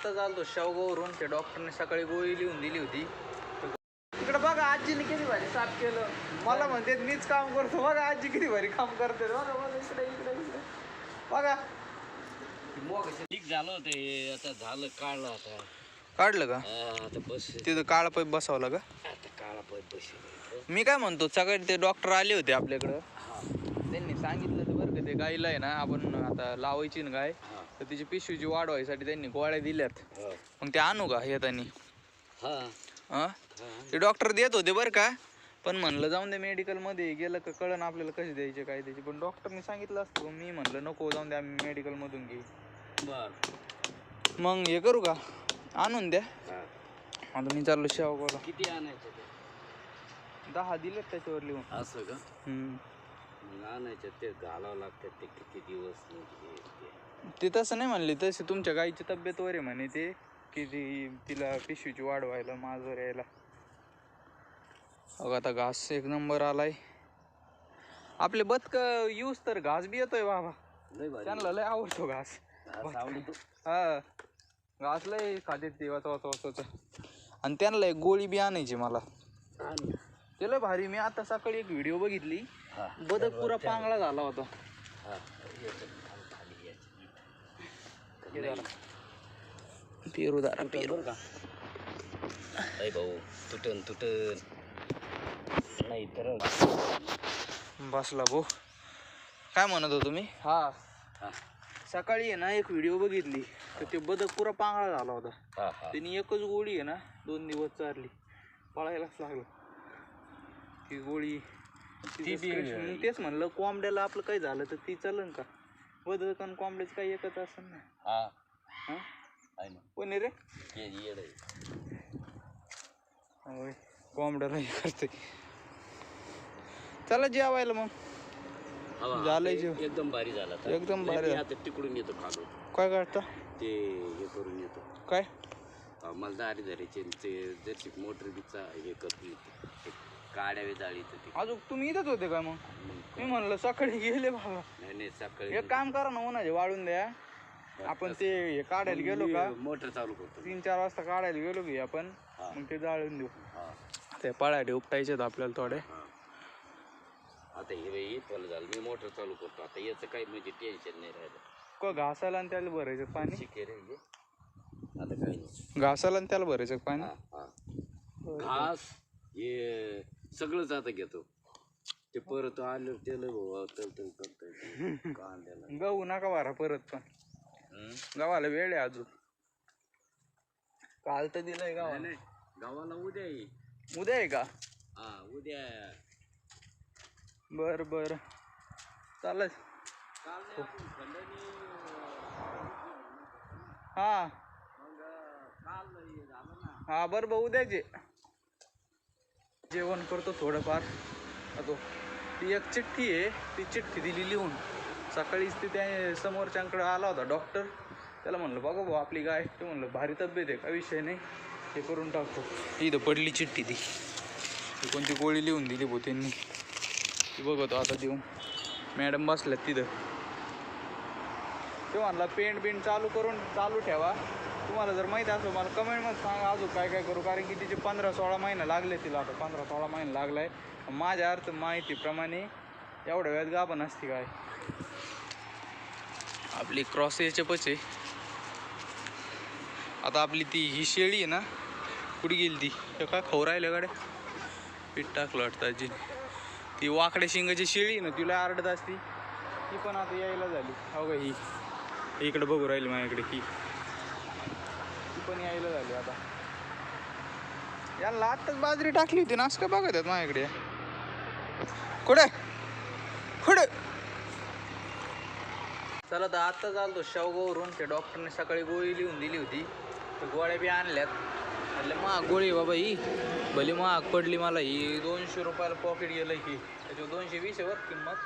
आत्ता चालतो शेवगावरून त्या डॉक्टरने सकाळी गोळी लिहून दिली होती. इकडे बघा आजीने किती भारी साफ केलं. मला म्हणते मीच काम करतो. बघा आजी किती भारी काम करते. बघा बघा इकडे इकडे इकडे. बघा. ठीक झालं होतं हे. आता झालं काढलं आता. काढलं का? आता बस. तिथं काळा पाईप बसवला का? आता काळा पैप बस मी काय म्हणतो सकाळी ते डॉक्टर आले होते आपल्याकडं. त्यांनी सांगितलं तर का ते गाईला आहे ना आपण आता लावायची ना गाय तर तिची पिशवीची वाढ व्हायसाठी त्यांनी गोळ्या दिल्यात. मग ते आणू का येतानी? हा. हा? ते डॉक्टर देत होते बरं का. पण म्हणलं जाऊन दे मेडिकलमध्ये गेलं का कळण आपल्याला कसे द्यायचे काय द्यायचे. पण डॉक्टरने सांगितलं असतं मी म्हणलं नको जाऊन द्या मेडिकलमधून घे मग हे करू का? आणून द्या. आता मी चाललो शेवगावला. किती आणायचं दहा दिलेत त्याच्यावर लिहून असं का? ते घालावं लागतं ते किती दिवस म्हणजे ते. तसं नाही म्हणले तसे तुमच्या गाईची तब्येत वर आहे म्हणे ते की ती तिला पिशवीची वाढ व्हायला माझवर यायला. अगं आता घास एक नंबर आलाय. आपले बदक यूज तर घास बी येतोय बाबा. लय भारी. त्यांना लय आवडतो घास. हा, सावलीत हा. घास लय खाते ते वाच वाच वाच आणि त्यांना एक गोळी बी आणायची मला. आण. ते लय भारी मी आता सकाळी एक व्हिडिओ बघितली. हा. बदक पुरा पांगळा झाला होता. हा. खाली जरा. पेरू दारा पेरू. बरं का? भाऊ तुटन तुटन. नाही तर बसला भाऊ. काय म्हणत होतो मी हा. हा. सकाळी आहे ना एक व्हिडिओ बघितली. तर ते बदक पुरा पांगळा झाला होता. हा हा. त्यांनी एकच गोळी आहे ना दोन दिवस चारली. पळायलाच लागलं. ती गोळी ती तिचं बी- मग तेच म्हणलं कोंबड्याला आपलं काही झालं तर ती चालन का? बदक आणि कोंबड्याचं काही एकच असेल ना. हा. हा? कोणी रे. होय कोंबड्याला हे करते चला जेवायला मग. झालंय ते जेवण. एकदम भारी झाला. एकदम भारी. आता तिकडून येतो खालो काय करता? ते हे करून येतो. काय? मला दारी धरायचे ते मोटर बिचा हे करून येतो काड्या जाळी तर ते अजून तुम्ही इथंच होते का मग? मी म्हणलं सकाळी गेले बाबा. नाही नाही सकाळी एक काम करा ना उन्हाचे वाढून द्या. आपण ते हे काढायला गेलो का? मोटर चालू करतो. तीन चार वाजता काढायला गेलो की आपण. मग ते जाळून देऊ. हा. ते पळाटे उपटायचे आहेत आपल्याला थोडे. आता हे फल झालं. मी मोटर चालू करतो. आता याचं काही म्हणजे टेन्शन नाही राहिलं. क घासायला आणि त्याला भरायचं पाणी? शिके रे हे आता काही नाही. घासायला आणि त्याला भरायचं पाणी? हा हा. घास हे सगळंच आता घेतो. ते परत आलं त्याला भाऊ तल तल करतोय. कांद्याला. गहू नका भरा परत पण? गव्हाला वेळ आहे अजून. काल तर दिलंय गावाला नाही गावाला उद्या उद्या आहे का? हा उद्या बर बर. चालेल काल नाही आपण खंडणी हा. मग काल हे झालं ना. हा बरं बरं उद्याचे. जेवण करतो थोडंफार. अतो ती एक चिठ्ठी आहे ती चिठ्ठी दिली लिहून. सकाळीच ते त्या समोरच्यांकडे आला होता डॉक्टर त्याला म्हणलं बघा भाऊ आपली गाय. ते म्हणलं भारी तब्येत आहे का विषय नाही. हे करून टाकतो. इथं पडली चिठ्ठी ती. ती कोणती गोळी लिहून दिली भाऊ त्यांनी. ती बघतो आता देऊन. मॅडम बसल्यात तिथं. ते म्हणला पेंट बिंट चालू करून चालू ठेवा. तुम्हाला जर माहीत असलं मला कमेंटमध्ये सांगा अजून काय काय करू. कारण की तिचे पंधरा सोळा महिने लागले तिला आता. पंधरा सोळा महिने लागलाय. माझ्या अर्थ माहितीप्रमाणे एवढ्या वेळात गाभण असते काय? आपली क्रॉस याच्यापच पचे. आता आपली ती ही शेळी आहे ना कुठे गेली ती? हे काय खाऊ राहिलं गाड्या? पीठ टाकलं वाटतं आजीने ती वाकड्या शिंगाची शेळी आहे ना तिला आरडत असती. ती पण आता यायला झाली. हो का ही. इकडे बघू राहिली माझ्याकडे ही. ती पण यायला झाली आता. याला आत्ताच बाजरी टाकली होती ना का काय बघत आहेत माझ्याकडे? कुठे? कुठे? चला तर आत्ता चालतो शेवगावरून त्या डॉक्टरने सकाळी गोळी लिहून दिली होती. तर गोळ्या बी आणल्यात. म्हटलं महाग गोळी बाबा ही. भली महाग पडली मला ही. दोनशे रुपयाला पॉकेट गेलं की त्याच्या दोनशे वीस आहे बरं किंमत.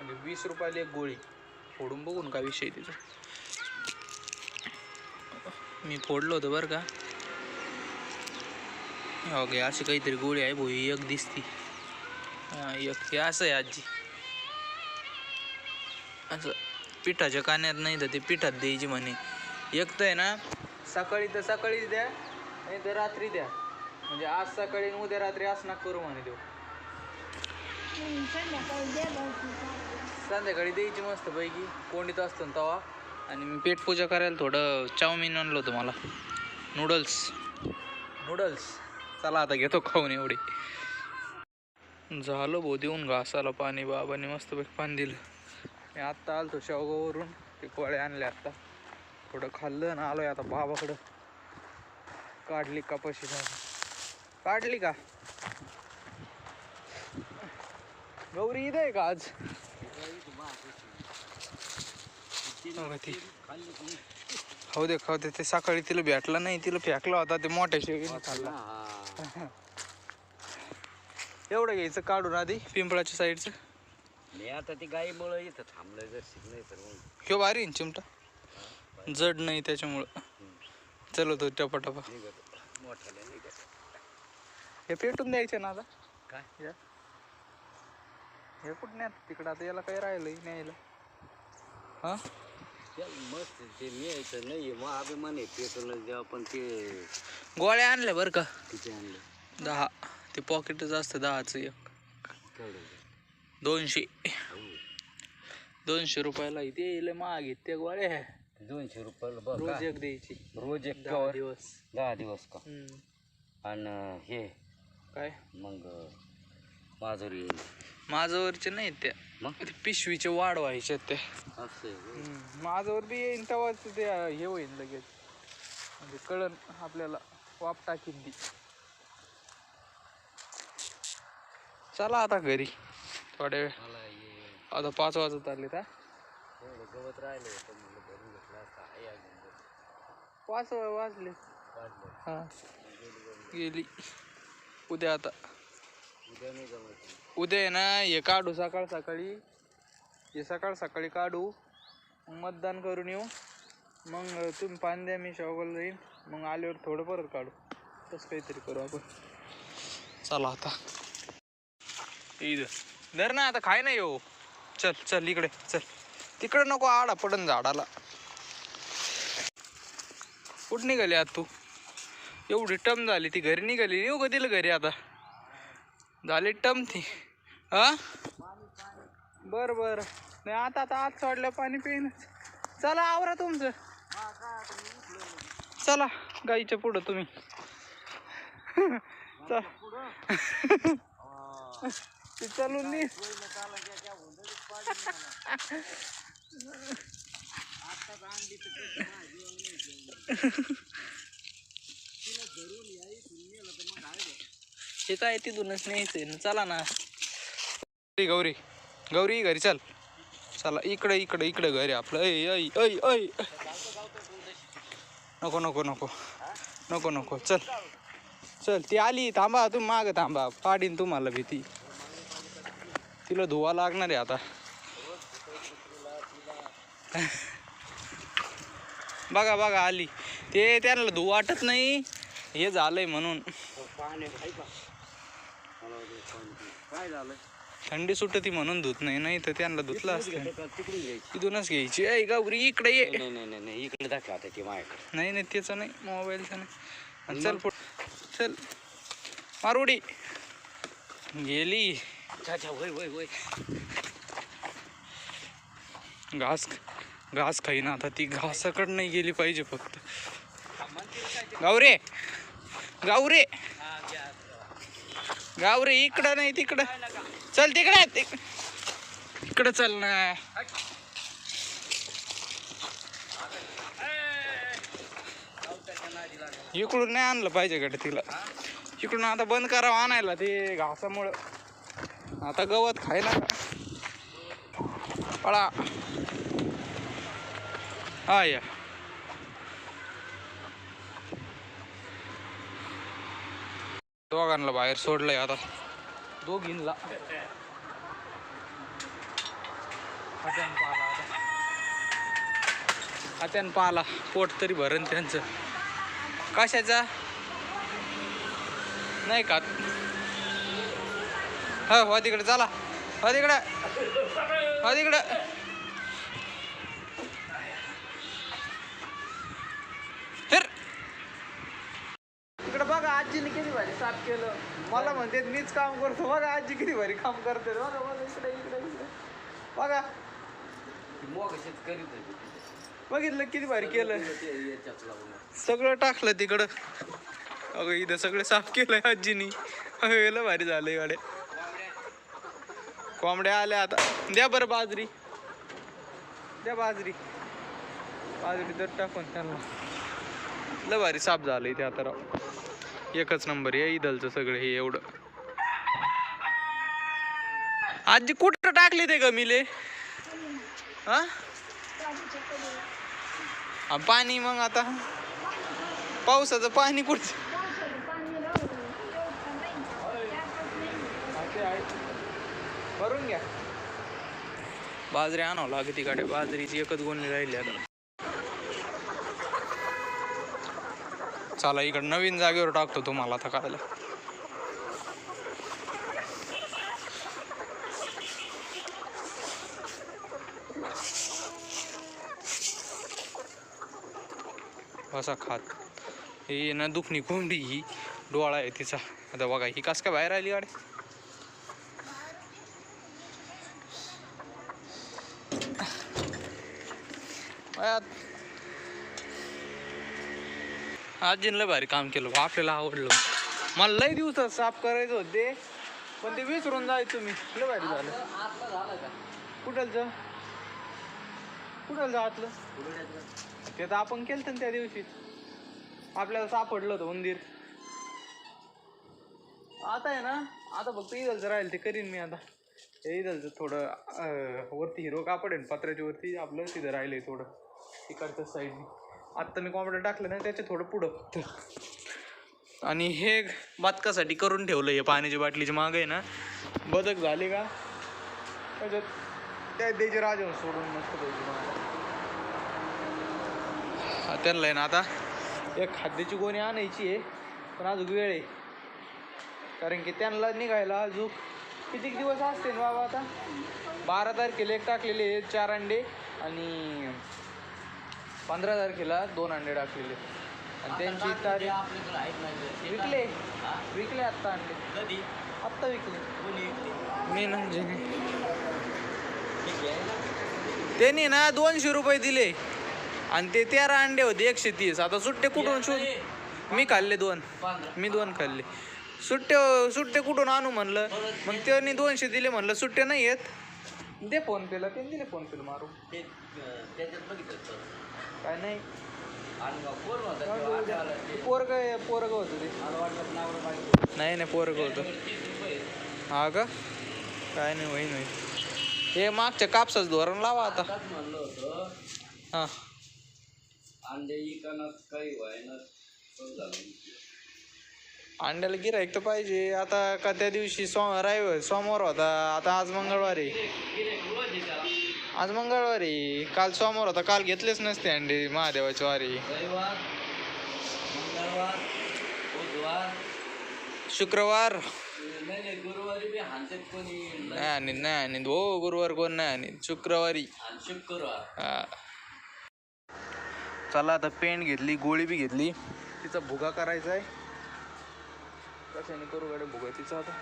म्हणजे वीस रुपयाला एक गोळी. फोडून बघून का विषय तिचा मी फोडलं होतं बरं का. हो गे अशी काहीतरी गोळी आहे भाऊ ही एक दिसती. हा एक हे असं आहे आजी. असं पिठाच्या कान्यात नाही तर ते पिठात द्यायची म्हणे. एक तर आहे ना सकाळी तर सकाळीच द्या नाही तर रात्री द्या. म्हणजे आज सकाळी उद्या रात्री असं नका करू म्हणे देऊ. संध्याकाळी द्यायची मस्त पैकी. कोंडीत असतो ना तवा. आणि मी पेट पूजा करायला थोडं चाऊमिन आणलं होतं मला. नूडल्स नूडल्स चला आता घेतो खाऊन एवढी. झालं भाऊ देऊन घासाला पाणी. बाबाने मस्तपैकी पाणी दिलं. मी आत्ता आलतो शेवगाववरून. ते कोळे आणले आत्ता. थोडं खाल्लं ना आलोय आता बाबाकडं. काढली का झाली काढली का? गौरी इथं आहे का आज? हो ती खाऊ दे खाऊ दे. ते सकाळी तिला भेटला नाही तिला फेकला होता ते मोठ्या शेळीने खाल्ला. एवढं घ्यायचं काढून आधी पिंपळाच्या साईडचं. मी आता ती गाईमुळं इथं थांबलं जर शिकलं तर मग. ह्यो भारी आहे ना चिमटा. जड नाही त्याच्यामुळं. चलतो टपा टपा. निघत. मोठाले निघत. हे पेटून द्यायचे ना आता. काय? या हे कुठं नाही तिकडं आता याला काही राहिलं न्यायला. हा? मस्त ते न्यायचं नाही मग अभिमान आहे पेट्रोल जेव्हा पण ते गोळ्या आणल्या बरं का? किती आणलं दहा. ते पॉकेटच असतं दहाचं एक. दोनशे. हो. दोनशे रुपयाला इथे येईल महाग आहेत त्या गोळ्या. दोनशे रुपयाला रोज? एक द्यायची. रोज एक दहा कवर दिवस. दहा दिवस का? हम्म. आणि हे. काय? मग माधुरी. माझ्यावरचे नाही त्या. मग? ते पिशवीचे वाढ व्हायचे ते. असं. हम्म. माझ्यावर बी येईन तेव्हाच ते हे होईल लगेच. म्हणजे कळण आपल्याला वाप टाकीन ती. चला आता घरी. थोड्या वेळ. मला हे आता पाच वाजत आले का गवत राहिलं होतं म्हणलं भरून घेतलं असतं. आहे अजून बरं. पाच वाजले. हा. गेली. उद्या आता. उद्या आहे ना हे काढू सकाळ सकाळी. हे सकाळ सकाळी काढू. मग मतदान करून येऊ. मग तुम्ही पाणी द्या मी शेवगाला जाईन मग आल्यावर थोडं परत काढू. तसं काहीतरी करू आपण. चला आता. इथं. धर ना आता खाय नाही हो. चल चल इकडे चल. तिकडे नको आडा पडन झाडाला. कुठं निघाली आता तू? एवढी टम झाली ती घरी निघाली. येऊ का तिला घरी आता? झाली टम हां? बरं बर. बर नाही आता आता आत सोडलं पाणी पिणच चला आवरा तुमचं. चला गाईच्या पुढं तुम्ही. चल. ते चालून दे हे काय तिथूनच न्यायचंय ना चला ना. गौरी गौरी गौरी घरी चल. चला इकडे इकडे इकडे घरी आपलं. ऐ ऐ ऐ ऐ. नको नको नको. नको नको. चल. चल ती आली. थांबा तुम्ही माग थांबा. पाडीन तुम्हाला भीती. तिला धुवा लागणार आहे आता. बघा बघा आली. ते त्यांना धुवा वाटत नाही. हे झालंय म्हणून पाणी आहे का मला वाटलं पाणी पिऊ. काय झालं? थंडी सुटती म्हणून धुत नाही नाही तर त्यांना धुतलं असतं? तिकडून घ्यायची. तिथूनच घ्यायची. ऐ गौरी इकडे ये. नाही नाही नाही नाही इकडे दाखवा आता ते माझ्याकडे. नाही नाही त्याचं नाही मोबाईलचं नाही. आणि चल पुढ. चल. मारुडी. गेली. अच्छा होय होय होय घास घास खाईना आता ती. घासाकड नाही गेली पाहिजे फक्त. गावरे गावरे गावरे इकडं नाही तिकडं. चल तिकडे इकडं चल ना. इकडून नाही आणलं पाहिजे कडे तिला. इकडून आता बंद करावं आणायला ते घासामुळं. आता गवत खायला. पळा. हा या दोघांना बाहेर सोडलंय आता. दोघींना. हात्यान पाला आता. पाला. पोट तरी भरण त्यांचं. कशाचा? नाही का? हो तिकडे चला. हो तिकडं. हो तिकडं. साफ केलं? मला म्हणते मीच काम करतो. बघा आजी किती भारी काम करते. बघा बघा इकडे इकडे इकडे. बघितलं किती भारी केलं. सगळं टाकलं तिकडं. अगं इथं सगळं साफ केलंय आजीनी. अगं लय भारी झालंय गाड्या. कोंबड्या आल्या आता. द्या बरं बाजरी. द्या बाजरी. बाजरी तर टाकून त्यांना. लय भारी साफ झालंय ते आता राव. एकच नंबर आहे इदलचं सगळं हे एवढं. आजी कुठं टाकले ते गमिले हा? आ, पाणी मग आता. पावसाचं पाणी कुठचं भरून घ्या. बाजरी आणावं लागते गाड्या बाजरीची एकच गोणी राहिली आता. चला इकडं नवीन जागेवर टाकतो तुम्हाला आता कायला असा खात. हे ना दुखणी कोंबडी ही. डोळा आहे तिचा. आता बघा ही कास काय बाहेर आली गाडी? आत- आजीनं लय भारी काम केलं. आपल्याला आवडलं. मला लय दिवसात साफ करायचं होते पण ते विसरून जायचं मी. लय भारी झालं. आतलं कुठलचं कुठलं आतलं? ते तर आपण केलं ना त्या दिवशी. आपल्याला सापडलं होतं मंदिर आता आहे ना आता फक्त इदलचं राहील ते करीन मी आता. हे इदलचं थोडं वरती हिरो कापड आहे पत्र्याच्या वरती आपलं तिथं राहिलंय थोडं. तिकडच्या साईडने आत्ता मी कॉम्प्युटर टाकलं ना त्याच्या थोडं पुढं फक्त आणि हे बातकासाठी करून ठेवलं हे पाण्याची बाटलीची माग आहे ना. बदक झाले का? त्याच्यात त्या द्यायचे राजा सोडून मस्त द्यायची त्यांना आहे ना आता एक खाद्याची गोणी आणायची आहे पण अजून वेळ आहे. कारण की त्यांना निघायला अजून किती दिवस असते बाबा आता? बारा तारखेला एक टाकलेले चार अंडे आणि पंधरा तारखेला दोन अंडे टाकलेले. आणि त्यांची तारीख आपल्याकडे आहेत नाही विकले. विकले आत्ता अंडे. कधी? आत्ता विकले. कोणी? मी ठीक आहे. त्यांनी ना दोनशे रुपये दिले. आणि ते तेरा अंडे होते एकशे तीस. आता सुट्टे कुठून शोध? मी खाल्ले दोन. मी दोन खाल्ले. सुट्टे सुट्टे कुठून आणू म्हणलं? मग त्यांनी दोनशे दिले म्हणलं सुट्टे नाही येत दे फोन पेला त्यांनी दिले फोन पेला मारू. ते त्याच्यात बघितलं तर. काय नाही. आणि मग कोण होता तेव्हा आठवलं ते. पोरग पोरग होतं ते. मला वाटलं नावर नाही नाही पोरग होतं. तीस रुपये हा का काय नाही वही नाही. हे मागच्या कापसाचं धोरण लावा आता. आताच म्हणलं होतं. हा. अंडे इकानात काही व्हायना पण झालं. अंड्याला गिरायक तर पाहिजे. आता का त्या दिवशी सो रविवार सोमवार होता. आता आज मंगळवारी. आज मंगळवारी. काल सोमवार होता. काल घेतलेच नसते अंडे महादेवाची वारी. शुक्रवार. नाही नाही गुरुवारी नाही आणि नाही हो गुरुवार कोण नाही आणि शुक्रवारी. शुक्रवार चला आता पेंट घेतली गोळी बी घेतली. तिचा भुगा करायचा आहे कशाने करू गाड्या भुगा आता.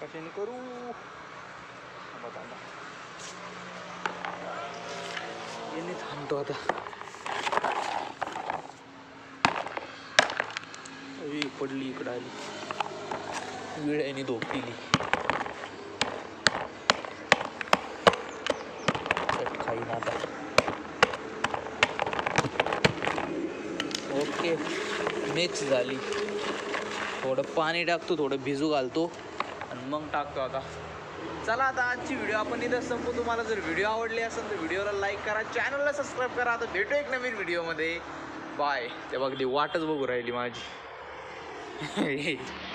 कशाने करू? थांबा, थांबतो आता. पडली इकडं आली. विळ्याने धोपली चट खाईन आता. ओके. मिक्स झाली. थोडं पाणी टाकतो थोडं भिजू घालतो आणि मग टाकतो आता. चला आता आजची व्हिडिओ आपण इथं संपू तुम्हाला जर व्हिडिओ आवडली असेल तर व्हिडिओला लाईक करा. चॅनलला सबस्क्राईब करा. आता भेटू एक नवीन व्हिडिओमध्ये बाय ते बघ वाटच बघू राहिली माझी.